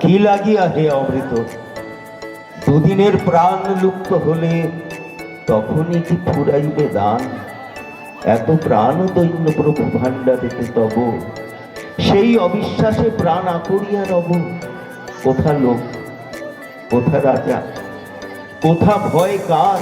কি লাগিয়া হে অমৃত? দুদিনের প্রাণ লুপ্ত হলে তখনই কি ফুরাইবে দান? এত প্রাণ দৈন্য প্রভু ভাণ্ডারেতে তব। সেই অবিশ্বাসে প্রাণ আকড়িয়া রব। কোথা লোক, কোথা রাজা, কোথা ভয় কার?